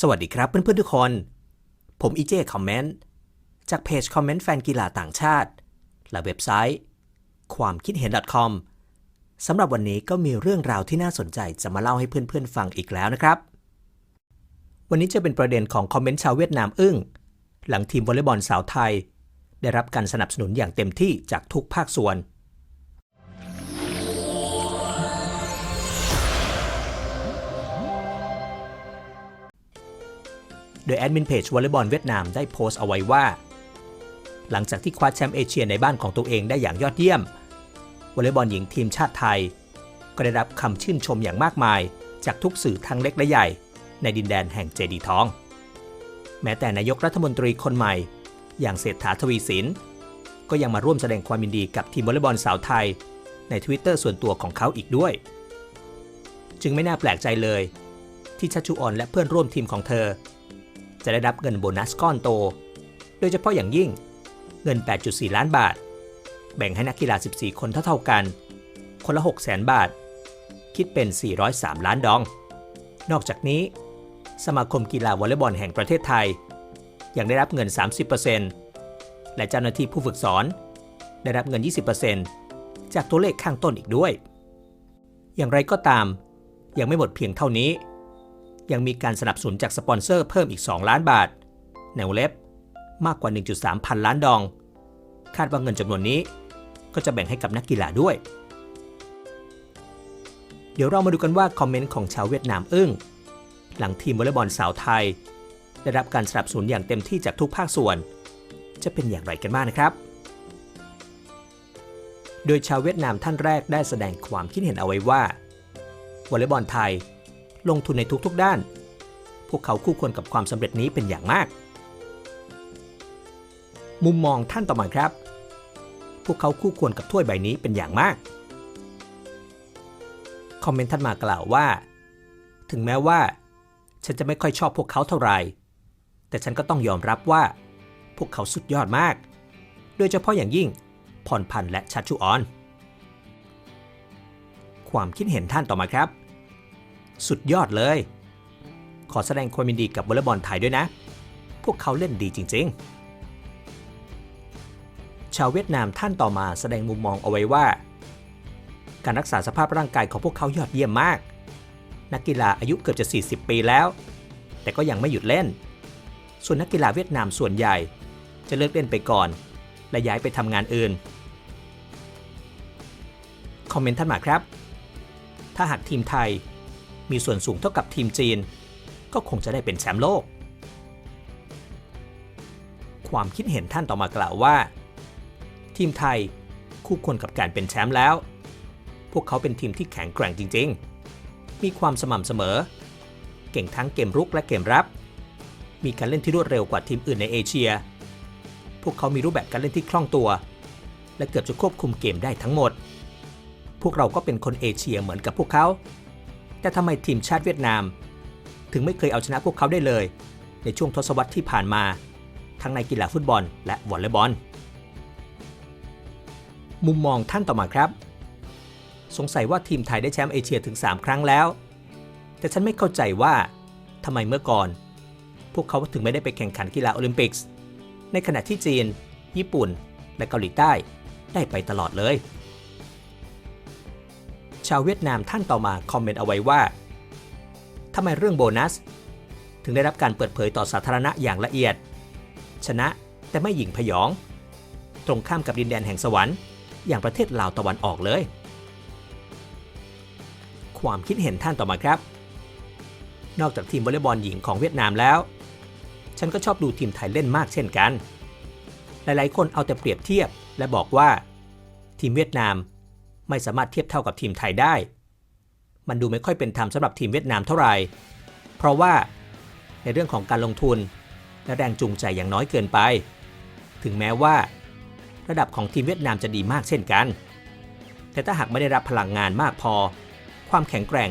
สวัสดีครับเพื่อนๆทุกคน ผมอีเจคอมเมนต์จากเพจคอมเมนต์แฟนกีฬาต่างชาติ และเว็บไซต์ ความคิดเห็น .com สำหรับวันนี้ก็มีเรื่องราวที่น่าสนใจจะมาเล่าให้เพื่อนๆฟังอีกแล้วนะครับ วันนี้จะเป็นประเด็นของคอมเมนต์ชาวเวียดนามอึ้ง หลังทีมวอลเลย์บอลสาวไทย ได้รับการสนับสนุนอย่างเต็มที่จากทุกภาคส่วน โดยแอดมินเพจวอลเลย์บอลเวียดนามได้โพสต์เอาไว้ว่า หลังจากที่คว้าแชมป์เอเชียในบ้านของตัวเองได้อย่างยอดเยี่ยมวอลเลย์บอลหญิงทีมชาติไทย ก็ได้รับคำชื่นชมอย่างมากมาย จากทุกสื่อทั้งเล็กและใหญ่ ในดินแดนแห่งเจดีทอง แม้แต่นายกรัฐมนตรีคนใหม่ อย่างเศรษฐาทวีสินก็ยังมาร่วมแสดงความยินดีกับทีมวอลเลย์บอลสาวไทย ในทวิตเตอร์ส่วนตัวของเขาอีกด้วย จึงไม่น่าแปลกใจเลย ที่ชัชชุออนและเพื่อนร่วมทีมของเธอ จะได้รับเงินโบนัสก้อนโต โดยเฉพาะอย่างยิ่งเงิน 8.4 ล้านบาท แบ่งให้นักกีฬา 14 คนเท่าๆกัน คนละ6 0 0 0 0 บาท คิดเป็น 403 ล้านดอง นอกจากนี้ สมาคมกีฬาวอลเลย์บอลแห่งประเทศไทย ยังได้รับเงิน 30%และเจ้าหน้าที่ผู้ฝึกสอน ได้รับเงิน 20%จากตัวเลขข้างต้นอีกด้วย อย่างไรก็ตาม ยังไม่หมดเพียงเท่านี้ ยังมีการสนับสนุนจากสปอนเซอร์เพิ่มอีก 2 ล้านบาทในวงเล็บมากกว่า 1.3 พันล้านดอง คาดว่าเงินจำนวนนี้ ก็จะแบ่งให้กับนักกีฬาด้วย เดี๋ยวเรามาดูกันว่าคอมเมนต์ของชาวเวียดนามอึ้งหลังทีมวอลเลย์บอลสาวไทย ได้รับการสนับสนุนอย่างเต็มที่จากทุกภาคส่วน จะเป็นอย่างไรกันบ้างนะครับ โดยชาวเวียดนามท่านแรกได้แสดงความคิดเห็นเอาไว้ว่าวอลเลย์บอลไทย ลงทุนในทุกๆด้าน พวกเขาคู่ควรกับความสำเร็จนี้เป็นอย่างมาก มุมมองท่านต่อมาครับ พวกเขาคู่ควรกับถ้วยใบนี้เป็นอย่างมาก คอมเมนต์ท่านมากล่าวว่า ถึงแม้ว่า ฉันจะไม่ค่อยชอบพวกเขาเท่าไหร่แต่ฉันก็ต้องยอมรับว่า พวกเขาสุดยอดมาก โดยเฉพาะอย่างยิ่งพรพันธ์และชัชชุออน ความคิดเห็นท่านต่อมาครับ สุดยอดเลย ขอแสดงความยินดีกับวอลเลย์บอลไทยด้วยนะ พวกเขาเล่นดีจริง ๆ ชาวเวียดนามท่านต่อมาแสดงมุมมองเอาไว้ว่า การรักษาสภาพร่างกายของพวกเขายอดเยี่ยมมาก นักกีฬาอายุเกือบจะ 40 ปีแล้ว แต่ก็ยังไม่หยุดเล่น ส่วนนักกีฬาเวียดนามส่วนใหญ่ จะเลิกเล่นไปก่อน และย้ายไปทำงานอื่นคอมเมนต์ท่านมาครับ ถ้าหากทีมไทย มีส่วนสูงเท่ากับทีมจีน ก็คงจะได้เป็นแชมป์โลก ความคิดเห็นท่านต่อมากล่าวว่า ทีมไทยคู่ควรกับการเป็นแชมป์แล้ว พวกเขาเป็นทีมที่แข็งแกร่งจริง ๆ มีความสม่ำเสมอ เก่งทั้งเกมรุกและเกมรับ มีการเล่นที่รวดเร็วกว่าทีมอื่นในเอเชีย พวกเขามีรูปแบบการเล่นที่คล่องตัว และเกือบจะควบคุมเกมได้ทั้งหมด พวกเราก็เป็นคนเอเชียเหมือนกับพวกเขา แต่ทำไมทีมชาติเวียดนาม ถึงไม่เคยเอาชนะพวกเขาได้เลย ในช่วงทศวรรษที่ผ่านมา ทั้งในกีฬาฟุตบอล และวอลเลย์บอล มุมมองท่านต่อมาครับ สงสัยว่าทีมไทยได้แชมป์เอเชียถึง 3 ครั้งแล้ว แต่ฉันไม่เข้าใจว่าทำไมเมื่อก่อน พวกเขาถึงไม่ได้ไปแข่งขันกีฬาโอลิมปิกส์ในขณะที่จีน ญี่ปุ่น และเกาหลีใต้ได้ไปตลอดเลย ชาวเวียดนามท่านต่อมาคอมเมนต์เอาไว้ว่าทำไมเรื่องโบนัส ถึงได้รับการเปิดเผยต่อสาธารณะอย่างละเอียด ชนะแต่ไม่หยิ่งพยอง ตรงข้ามกับดินแดนแห่งสวรรค์ อย่างประเทศลาวตะวันออกเลย ความคิดเห็นท่านต่อมาครับ นอกจากทีมวอลเลย์บอลหญิงของเวียดนามแล้ว ฉันก็ชอบดูทีมไทยเล่นมากเช่นกัน หลายๆ คนเอาแต่เปรียบเทียบและบอกว่า ทีมเวียดนาม ไม่สามารถเทียบเท่ากับทีมไทยได้ มันดูไม่ค่อยเป็นธรรมสำหรับทีมเวียดนามเท่าไหร่ เพราะว่าในเรื่องของการลงทุน และแรงจูงใจอย่างน้อยเกินไป ถึงแม้ว่า ระดับของทีมเวียดนามจะดีมากเช่นกัน แต่ถ้าหากไม่ได้รับพลังงานมากพอ ความแข็งแกร่ง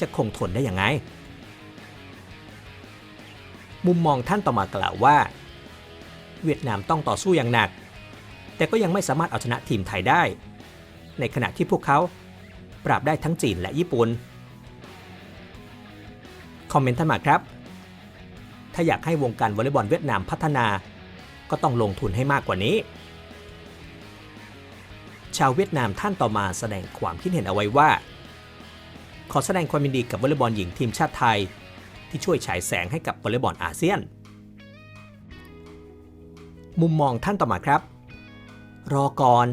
จะคงทนได้อย่างไง มุมมองท่านต่อมากล่าวว่า เวียดนามต้องต่อสู้อย่างหนัก แต่ก็ยังไม่สามารถเอาชนะทีมไทยได้ ในขณะที่พวกเขา ปราบได้ทั้งจีนและญี่ปุ่น คอมเมนต์ท่านมาครับ ถ้าอยากให้วงการวอลเลย์บอลเวียดนามพัฒนา ก็ต้องลงทุนให้มากกว่านี้ ชาวเวียดนามท่านต่อมาแสดงความคิดเห็นเอาไว้ว่า ขอแสดงความยินดีกับวอลเลย์บอลหญิงทีมชาติไทย ที่ช่วยฉายแสงให้กับวอลเลย์บอลอาเซียน มุมมองท่านต่อมาครับ รอก่อน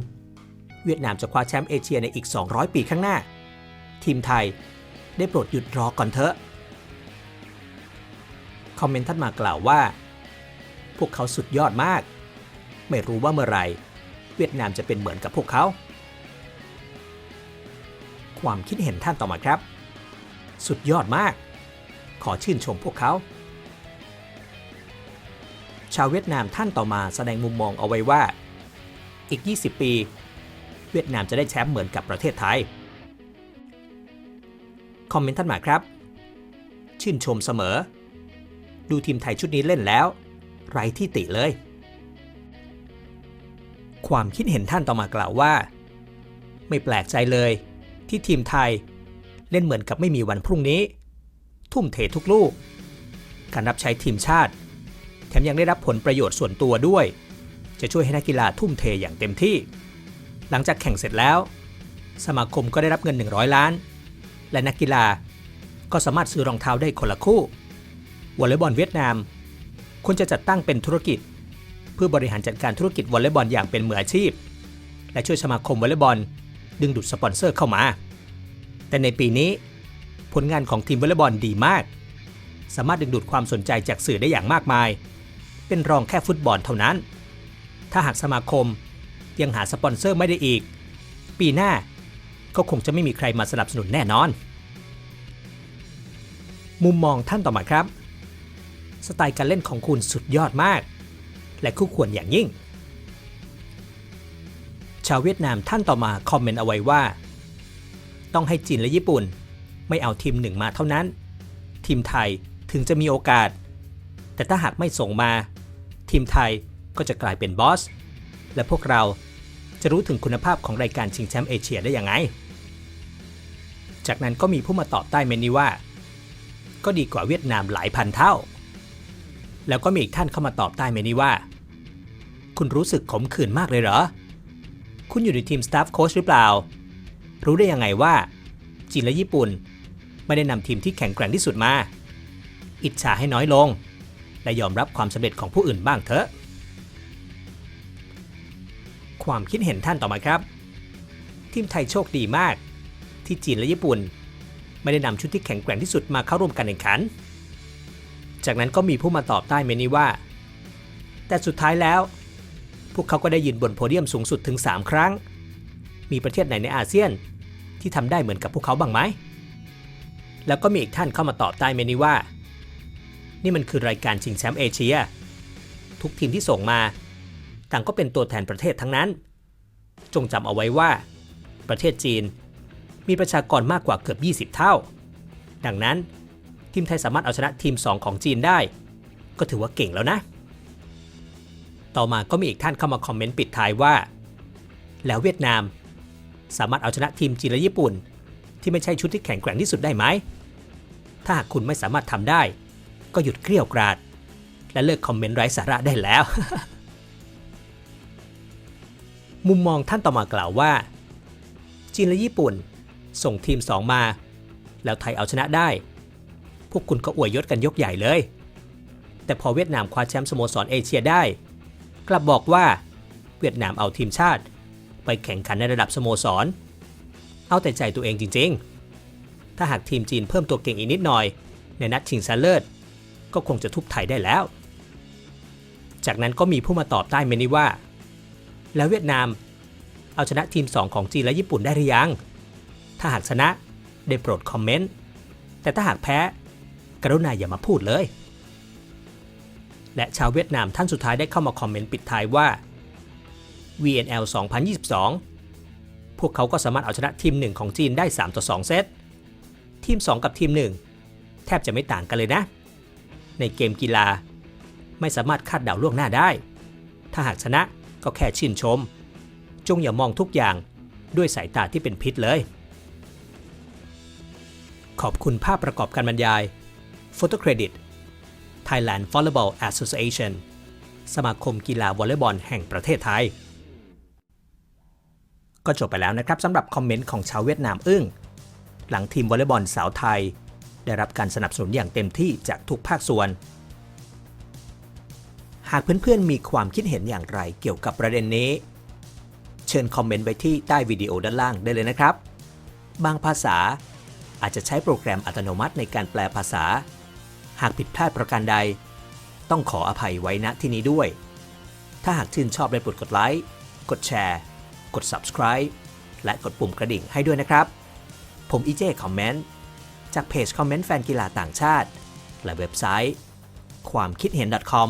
เวียดนามจะคว้าแชมป์เอเชียในอีก 200 ปีข้างหน้า ทีมไทยได้โปรดหยุดรอก่อนเถอะ คอมเมนต์ท่านมากล่าวว่า พวกเขาสุดยอดมาก ไม่รู้ว่าเมื่อไรเวียดนามจะเป็นเหมือนกับพวกเขา ความคิดเห็นท่านต่อมาครับ สุดยอดมาก ขอชื่นชมพวกเขา ชาวเวียดนามท่านต่อมาแสดงมุมมองเอาไว้ว่า อีก 20 ปี เวียดนามจะได้แชมป์เหมือนกับประเทศไทย คอมเมนต์ท่านมาครับ ชื่นชมเสมอ ดูทีมไทยชุดนี้เล่นแล้ว ไร้ที่ติเลย ความคิดเห็นท่านต่อมากล่าวว่า ไม่แปลกใจเลยที่ทีมไทยเล่นเหมือนกับไม่มีวันพรุ่งนี้ ทุ่มเททุกลูก การรับใช้ทีมชาติ แถมยังได้รับผลประโยชน์ส่วนตัวด้วย จะช่วยให้นักกีฬาทุ่มเทอย่างเต็มที่ หลังจากแข่งเสร็จแล้ว สมาคมก็ได้รับเงิน 100 ล้าน และนักกีฬาก็สามารถซื้อรองเท้าได้คนละคู่วอลเลย์บอลเวียดนามควรจะจัดตั้งเป็นธุรกิจ เพื่อบริหารจัดการธุรกิจวอลเลย์บอลอย่างเป็นมืออาชีพ และช่วยสมาคมวอลเลย์บอล ดึงดูดสปอนเซอร์เข้ามา แต่ในปีนี้ ผลงานของทีมวอลเลย์บอลดีมาก สามารถดึงดูดความสนใจจากสื่อได้อย่างมากมาย เป็นรองแค่ฟุตบอลเท่านั้น ถ้าหากสมาคม ยังหาสปอนเซอร์ไม่ได้อีก ปีหน้าก็คงจะไม่มีใครมาสนับสนุนแน่นอน มุมมองท่านต่อมาครับ สไตล์การเล่นของคุณสุดยอดมาก และคู่ควรอย่างยิ่ง ชาวเวียดนามท่านต่อมาคอมเมนต์เอาไว้ว่า ต้องให้จีนและญี่ปุ่น ไม่เอาทีมหนึ่งมาเท่านั้น ทีมไทยถึงจะมีโอกาส แต่ถ้าหากไม่ส่งมา ทีมไทยก็จะกลายเป็นบอส และพวกเรา จะรู้ถึงคุณภาพของรายการชิงแชมป์เอเชียได้ยังไง จากนั้นก็มีผู้มาตอบใต้เมนนี้ว่า ก็ดีกว่าเวียดนามหลายพันเท่า แล้วก็มีอีกท่านเข้ามาตอบใต้เมนนี้ว่า คุณรู้สึกขมขื่นมากเลยเหรอ คุณอยู่ในทีมสตาฟโค้ชหรือเปล่า รู้ได้ยังไงว่า จีนและญี่ปุ่น ไม่ได้นำทีมที่แข็งแกร่งที่สุดมา อิจฉาให้น้อยลง และยอมรับความสำเร็จของผู้อื่นบ้างเถอะ ความคิดเห็นท่านต่อมาครับ ทีมไทยโชคดีมาก ที่จีนและญี่ปุ่น ไม่ได้นำชุดที่แข็งแกร่งที่สุดมาเข้าร่วมการแข่งขัน จากนั้นก็มีผู้มาตอบใต้เมนี้ว่า แต่สุดท้ายแล้ว พวกเขาก็ได้ยืนบนโพเดียมสูงสุดถึง 3 ครั้ง มีประเทศไหนในอาเซียนที่ทำได้เหมือนกับพวกเขาบ้างไหมแล้วก็มีอีกท่านเข้ามาตอบใต้เมนนี้ว่า นี่มันคือรายการชิงแชมป์เอเชีย ทุกทีมที่ส่งมา ต่างก็เป็นตัวแทนประเทศทั้งนั้น จงจำเอาไว้ว่า ประเทศจีน มีประชากรมากกว่าเกือบ 20 เท่า ดังนั้นทีมไทยสามารถเอาชนะทีม 2 ของจีนได้ ก็ถือว่าเก่งแล้วนะ ต่อมาก็มีอีกท่านเข้ามาคอมเมนต์ปิดท้ายว่า แล้วเวียดนาม สามารถเอาชนะทีมจีนและญี่ปุ่น ที่ไม่ใช่ชุดที่แข็งแกร่งที่สุดได้ไหม ถ้าหากคุณไม่สามารถทำได้ ก็หยุดเกลี้ยวกราด และเลิกคอมเมนต์ไร้สาระได้แล้ว มุมมองท่านต่อมากล่าวว่า จีนและญี่ปุ่น ส่งทีม 2 มา แล้วไทยเอาชนะได้ พวกคุณก็อวยยศกันยกใหญ่เลย แต่พอเวียดนามคว้าแชมป์สโมสรเอเชียได้ กลับบอกว่าเวียดนามเอาทีมชาติ ไปแข่งขันในระดับสโมสร เอาแต่ใจตัวเองจริง ๆ ถ้าหากทีมจีนเพิ่มตัวเก่งอีกนิดหน่อย ในนัดชิงชนะเลิศก็คงจะทุบไทยได้แล้ว จากนั้นก็มีผู้มาตอบใต้เมนนี้ว่า แล้วเวียดนาม เอาชนะทีม 2 ของจีนและญี่ปุ่นได้หรือยัง ถ้าหากชนะได้โปรดคอมเมนต์ แต่ถ้าหากแพ้ กรุณาอย่ามาพูดเลย และชาวเวียดนามท่านสุดท้ายได้เข้ามาคอมเมนต์ปิดท้ายว่า VNL 2022 พวกเขาก็สามารถเอาชนะทีม 1 ของจีนได้ 3 ต่อ 2 เซต ทีม 2 กับทีม 1 แทบจะไม่ต่างกันเลยนะ ในเกมกีฬา ไม่สามารถคาดเดาล่วงหน้าได้ ถ้าหากชนะ ก็แค่ชื่นชม จงอย่ามองทุกอย่างด้วยสายตาที่เป็นพิษเลย ขอบคุณภาพประกอบการบรรยายโฟโต้เครดิต Thailand Volleyball Association สมาคมกีฬาวอลเลย์บอลแห่งประเทศไทย ก็จบไปแล้วนะครับสำหรับคอมเมนต์ของชาวเวียดนามอึ้ง หลังทีมวอลเลย์บอลสาวไทย ได้รับการสนับสนุนอย่างเต็มที่จากทุกภาคส่วน หากเพื่อนๆ มีความคิดเห็นอย่างไรเกี่ยวกับประเด็นนี้ เชิญคอมเมนต์ไว้ที่ใต้วิดีโอด้านล่างได้เลยนะครับ บางภาษาอาจจะใช้โปรแกรมอัตโนมัติในการแปลภาษา หากผิดพลาดประการใด ต้องขออภัยไว้ณที่นี้ด้วย ถ้าหากชื่นชอบได้โปรดกดไลค์ กดแชร์ กด subscribe และกดปุ่มกระดิ่งให้ด้วยนะครับ ผมอีเจคอมเมนต์จากเพจคอมเมนต์แฟนกีฬาต่างชาติ และเว็บไซต์ ความคิดเห็น .com